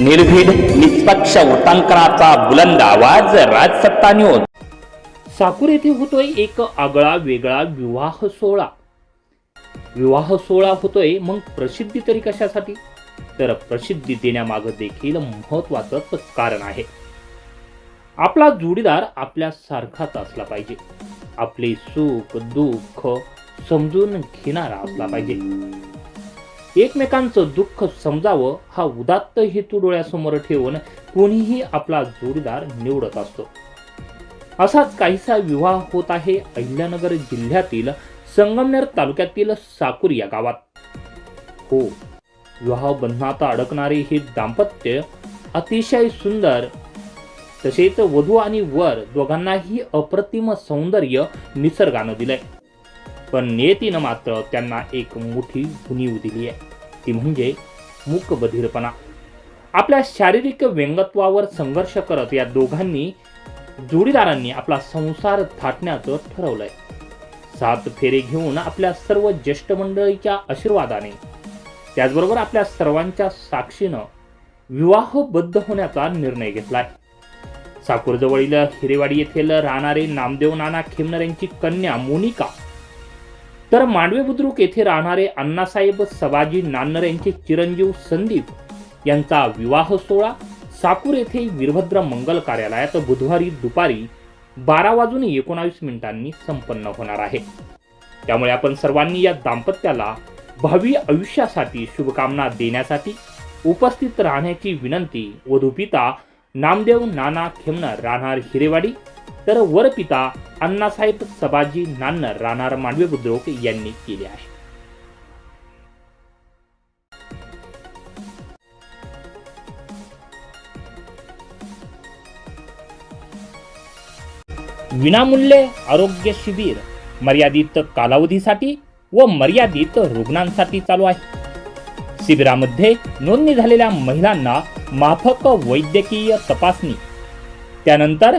निर्भीड निष्पक्ष वृत्तांकनाचा बुलंद आवाज राजसत्ता न्यूज साकूर येथे होतोय एक आगळा वेगळा विवाह सोहळा. विवाह सोहळा होतोय मग प्रसिद्धी तरी कशासाठी? तर प्रसिद्धी देण्यामागं देखील महत्वाचं कारण आहे. आपला जोडीदार आपल्या सारखाच असला पाहिजे. आपले सुख दुःख समजून घेणारा असला पाहिजे. एकमेकांचं दुःख समजावं हा उदात्त हेतू डोळ्यासमोर ठेवून कोणीही आपला जोडीदार निवडत असतो. असाच काहीसा विवाह होत आहे अहिल्यानगर जिल्ह्यातील संगमनेर तालुक्यातील साकूर या गावात. हो विवाह बंधनात अडकणारे हे दाम्पत्य अतिशय सुंदर तसेच वधू आणि वर दोघांनाही अप्रतिम सौंदर्य निसर्गानं दिलंय. पण नियतीनं मात्र त्यांना एक मोठी उणीव दिली आहे ती म्हणजे मूकबधीरपणा. आपल्या शारीरिक व्यंगत्वावर संघर्ष करत या दोघांनी जोडीदारांनी आपला संसार थाटण्याचं ठरवलंय. सात फेरे घेऊन आपल्या सर्व ज्येष्ठ मंडळीच्या आशीर्वादाने त्याचबरोबर आपल्या सर्वांच्या साक्षीनं विवाहबद्ध होण्याचा निर्णय घेतलाय. साकूरजवळील हिरेवाडी येथील राहणारे नामदेव नाना खेमनर यांची कन्या मोनिका तर मांडवे बुद्रुक येथे राहणारे अण्णासाहेब सवाजी नान्नर यांचे चिरंजीव संदीप यांचा विवाह सोहळा साकूर येथे वीरभद्र मंगल कार्यालयात बुधवारी दुपारी बारा वाजून एकोणावीस मिनिटांनी संपन्न होणार आहे. त्यामुळे आपण सर्वांनी या दाम्पत्याला भावी आयुष्यासाठी शुभकामना देण्यासाठी उपस्थित राहण्याची विनंती वधूपिता नामदेव नाना खेमनर राहणार हिरेवाडी तर वरपिता अण्णासाहेब सबाजी नान्नर राहणार मांडवे बुद्रुक यांनी केले आहे. विनामूल्य आरोग्य शिबिर मर्यादित कालावधीसाठी व मर्यादित रुग्णांसाठी चालू आहे. शिबिरामध्ये नोंदणी झालेल्या महिलांना माफक वैद्यकीय तपासणी. त्यानंतर